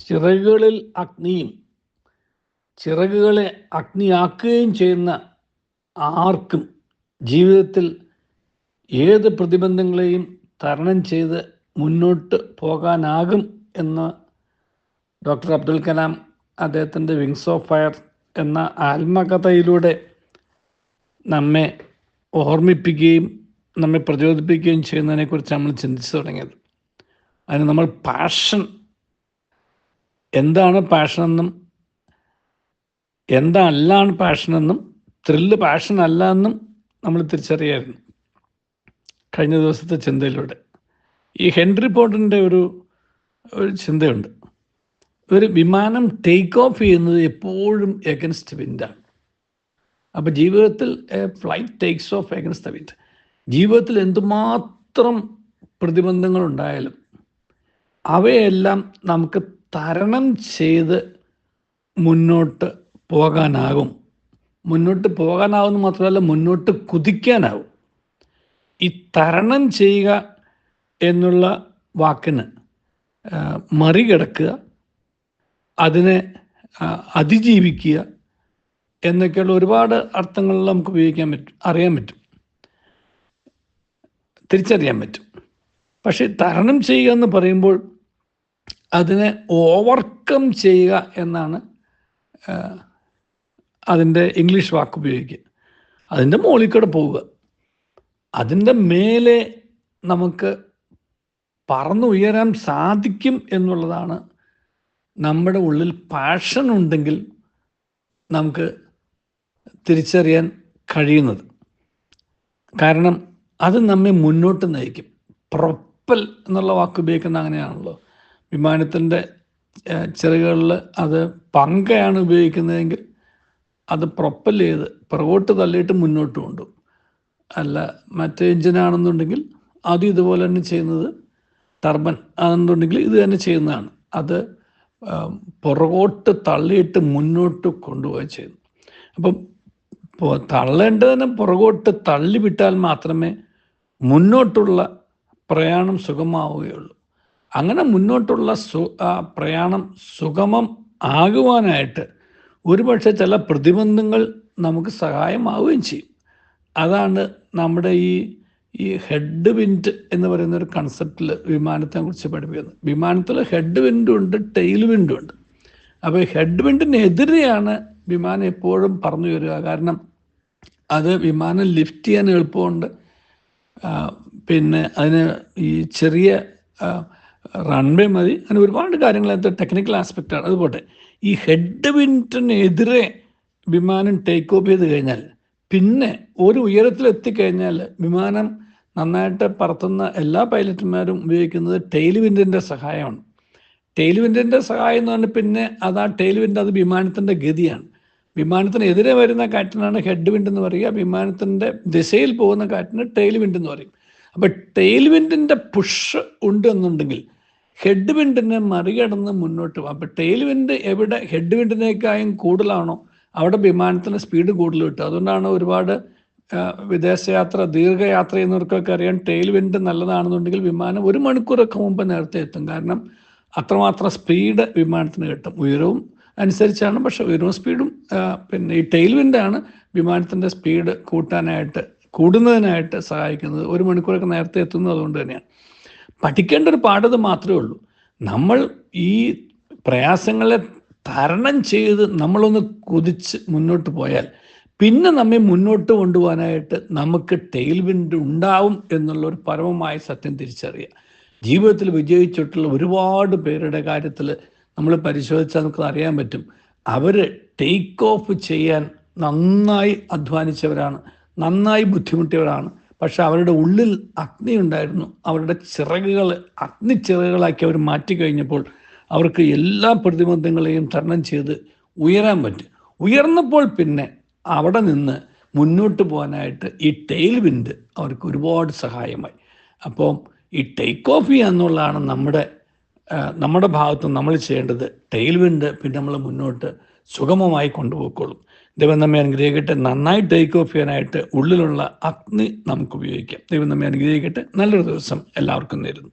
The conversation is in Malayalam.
ചിറകുകളിൽ അഗ്നിയും ചിറകുകളെ അഗ്നിയാക്കുകയും ചെയ്യുന്ന ആർക്കും ജീവിതത്തിൽ ഏത് പ്രതിബന്ധങ്ങളെയും തരണം ചെയ്ത് മുന്നോട്ട് പോകാനാകും എന്ന് ഡോക്ടർ അബ്ദുൽ കലാം അദ്ദേഹത്തിന്റെ വിങ്സ് ഓഫ് ഫയർ എന്ന ആത്മകഥയിലൂടെ നമ്മെ ഓർമ്മിപ്പിക്കുകയും നമ്മെ പ്രചോദിപ്പിക്കുകയും ചെയ്യുന്നതിനെക്കുറിച്ച് നമ്മൾ ചിന്തിച്ചു തുടങ്ങിയത്. അതിന് നമ്മൾ പാഷൻ എന്താണ് പാഷനെന്നും എന്തല്ലാണ് പാഷനെന്നും ത്രില്ല് പാഷൻ അല്ല എന്നും നമ്മൾ തിരിച്ചറിയായിരുന്നു കഴിഞ്ഞ ദിവസത്തെ ചിന്തയിലൂടെ. ഈ ഹെൻറി പോർട്ടിന്റെ ഒരു ഒരു ചിന്തയുണ്ട്. ഒരു വിമാനം ടേക്ക് ഓഫ് ചെയ്യുന്നത് എപ്പോഴും എഗൻസ്റ്റ് വിൻഡാണ് അപ്പോൾ ജീവിതത്തിൽ flight takes off against the wind ജീവിതത്തിൽ എന്തുമാത്രം പ്രതിബന്ധങ്ങൾ ഉണ്ടായാലും അവയെല്ലാം നമുക്ക് തരണം ചെയ്ത് മുന്നോട്ട് പോകാനാകും. മുന്നോട്ട് പോകാനാവുന്ന മാത്രമല്ല മുന്നോട്ട് കുതിക്കാനാവും ഈ തരണം ചെയ്യുക എന്നുള്ള വാക്കിന് മറികടക്കുക അതിനെ അതിജീവിക്കുക എന്നൊക്കെയുള്ള ഒരുപാട് അർത്ഥങ്ങൾ നമുക്ക് ഉപയോഗിക്കാൻ പറ്റും അറിയാൻ പറ്റും. തിരിച്ചറിയാൻ പറ്റും. പക്ഷെ തരണം ചെയ്യുക എന്ന് പറയുമ്പോൾ അതിനെ ഓവർകം ചെയ്യുക എന്നാണ് അതിന്റെ ഇംഗ്ലീഷ് വാക്ക് ഉപയോഗിക്കുക. അതിന്റെ മുകളിൽ കൂടെ പോവുക. അതിന്റെ മേലെ നമുക്ക് പറന്നുയരാൻ സാധിക്കും എന്നുള്ളതാണ് നമ്മുടെ ഉള്ളിൽ പാഷൻ ഉണ്ടെങ്കിൽ നമുക്ക് തിരിച്ചറിയാൻ കഴിയുന്നത്. കാരണം അത് നമ്മെ മുന്നോട്ട് നയിക്കും. പ്രൊപ്പൽ എന്നുള്ള വാക്ക് ഉപയോഗിക്കുന്ന അങ്ങനെയാണല്ലോ. വിമാനത്തിന്റെ ചിറകുകളിൽ അത് പങ്കയാണ് ഉപയോഗിക്കുന്നതെങ്കിൽ അത് പ്രൊപ്പൽ ചെയ്ത് പുറകോട്ട് തള്ളിയിട്ട് മുന്നോട്ട് കൊണ്ടു. അല്ല മറ്റേ എഞ്ചിനാണെന്നുണ്ടെങ്കിൽ അതും ഇതുപോലെ തന്നെ ചെയ്യുന്നത് ടർബൻ ആണെന്നുണ്ടെങ്കിൽ ഇത് തന്നെ ചെയ്യുന്നതാണ്. അത് പുറകോട്ട് തള്ളിയിട്ട് മുന്നോട്ട് കൊണ്ടുപോയി ചെയ്യുന്നു. അപ്പം തള്ളേണ്ടതിനെ പുറകോട്ട് തള്ളി വിട്ടാൽ മാത്രമേ മുന്നോട്ടുള്ള പ്രയാണം സുഗമാവുകയുള്ളൂ അങ്ങനെ മുന്നോട്ടുള്ള സു പ്രയാണം സുഗമം ആകുവാനായിട്ട് ഒരുപക്ഷെ ചില പ്രതിബന്ധങ്ങൾ നമുക്ക് സഹായമാവുകയും ചെയ്യും. അതാണ് നമ്മുടെ ഈ ഈ ഹെഡ് വിൻഡ് എന്ന് പറയുന്ന ഒരു കൺസെപ്റ്റിൽ വിമാനത്തെ കുറിച്ച് പഠിപ്പിക്കുന്നത്. വിമാനത്തിൽ ഹെഡ് വിൻഡും ഉണ്ട് ടെയിൽ വിൻഡും ഉണ്ട് അപ്പോൾ ഹെഡ് വിൻഡിനെതിരെയാണ് വിമാനം എപ്പോഴും പറഞ്ഞു വരിക. കാരണം അത് വിമാനം ലിഫ്റ്റ് ചെയ്യാൻ എളുപ്പമുണ്ട്. പിന്നെ അതിന് ഈ ചെറിയ റൺവേ മതി. അങ്ങനെ ഒരുപാട് കാര്യങ്ങൾ അതിന്റെ ടെക്നിക്കൽ ആണ്. അതുപോട്ടെ ഈ ഹെഡ് വിന്റിനെതിരെ വിമാനം ടേക്ക് ഓഫ് ചെയ്ത് കഴിഞ്ഞാൽ പിന്നെ ഒരു ഉയരത്തിൽ എത്തിക്കഴിഞ്ഞാൽ വിമാനം നന്നായിട്ട് പറത്തുന്ന എല്ലാ പൈലറ്റുമാരും ഉപയോഗിക്കുന്നത് ടെയിൽ വിൻഡിന്റെ സഹായമാണ്. ടെയിൽ വിൻഡിന്റെ സഹായം എന്ന് പറഞ്ഞാൽ പിന്നെ അത് ആ ടെയിൽ വിൻഡ് അത് വിമാനത്തിന്റെ ഗതിയാണ്. വിമാനത്തിനെതിരെ വരുന്ന കാറ്റിനാണ് ഹെഡ് വിൻഡ് എന്ന് പറയുക. വിമാനത്തിന്റെ ദിശയിൽ പോകുന്ന കാറ്റിന് ടെയിൽ വിൻഡ് എന്ന് പറയും. അപ്പോൾ ടെയിൽ വിൻഡിന്റെ പുഷ് ഉണ്ട് എന്നുണ്ടെങ്കിൽ ഹെഡ് വിൻഡിനെ മറികടന്ന് മുന്നോട്ട് പോകും. അപ്പോൾ ടെയിൽ വിൻഡ് എവിടെ ഹെഡ് വിൻഡിനേക്കായും കൂടുതലാണോ? അവിടെ വിമാനത്തിന് സ്പീഡ് കൂടുതൽ കിട്ടും. അതുകൊണ്ടാണ് ഒരുപാട് വിദേശയാത്ര ദീർഘയാത്ര ചെയ്യുന്നവർക്കൊക്കെ അറിയാം ടെയിൽ വിൻഡ് നല്ലതാണെന്നുണ്ടെങ്കിൽ വിമാനം ഒരു മണിക്കൂറൊക്കെ മുമ്പ് നേരത്തെ എത്തും. കാരണം അത്രമാത്രം സ്പീഡ് വിമാനത്തിന് കിട്ടും. ഉയരവും അനുസരിച്ചാണ് പക്ഷെ ഉയരവും സ്പീഡും പിന്നെ ഈ ടെയിൽ വിൻഡാണ് വിമാനത്തിന്റെ സ്പീഡ് കൂട്ടാനായിട്ട് കൂടുന്നതിനായിട്ട് സഹായിക്കുന്നത് ഒരു മണിക്കൂറൊക്കെ നേരത്തെ എത്തുന്നത് അതുകൊണ്ട് തന്നെയാണ്. പഠിക്കേണ്ട ഒരു പാഠത് മാത്രമേ ഉള്ളൂ. നമ്മൾ ഈ പ്രയാസങ്ങളെ തരണം ചെയ്ത് നമ്മളൊന്ന് കുതിച്ച് മുന്നോട്ട് പോയാൽ പിന്നെ നമ്മെ മുന്നോട്ട് കൊണ്ടുപോകാനായിട്ട് നമുക്ക് ടെയിൽ വിൻഡ് ഉണ്ടാവും എന്നുള്ള ഒരു പരമമായ സത്യം തിരിച്ചറിയുക. ജീവിതത്തിൽ വിജയിച്ചിട്ടുള്ള ഒരുപാട് പേരുടെ കാര്യത്തിൽ നമ്മൾ പരിശോധിച്ചാൽ നമുക്ക് അറിയാൻ പറ്റും. അവർ ടേക്ക് ഓഫ് ചെയ്യാൻ നന്നായി അധ്വാനിച്ചവരാണ്. നന്നായി ബുദ്ധിമുട്ടിയവരാണ്. പക്ഷെ അവരുടെ ഉള്ളിൽ അഗ്നി ഉണ്ടായിരുന്നു. അവരുടെ ചിറകുകൾ അഗ്നി ചിറകുകളാക്കി അവർ മാറ്റിക്കഴിഞ്ഞപ്പോൾ അവർക്ക് എല്ലാ പ്രതിബന്ധങ്ങളെയും തരണം ചെയ്ത് ഉയരാൻ പറ്റും. ഉയർന്നപ്പോൾ പിന്നെ അവിടെ നിന്ന് മുന്നോട്ട് പോകാനായിട്ട് ഈ ടെയിൽ വിൻഡ് അവർക്ക് ഒരുപാട് സഹായമായി. അപ്പം ഈ ടേക്ക് ഓഫ് ചെയ്യുക എന്നുള്ളതാണ് നമ്മുടെ നമ്മുടെ ഭാഗത്ത് നമ്മൾ ചെയ്യേണ്ടത്. ടെയിൽ വിൻഡ് പിന്നെ നമ്മൾ മുന്നോട്ട് സുഗമമായി കൊണ്ടുപോയിക്കോളും. ദൈവം നമ്മെ അനുഗ്രഹിക്കട്ടെ. നന്നായി ടേക്ക് ഓഫ് ചെയ്യാനായിട്ട് ഉള്ളിലുള്ള അഗ്നി നമുക്ക് ഉപയോഗിക്കാം ദൈവം നമ്മെ അനുഗ്രഹിക്കട്ടെ. നല്ലൊരു ദിവസം എല്ലാവർക്കും നേരുന്നു.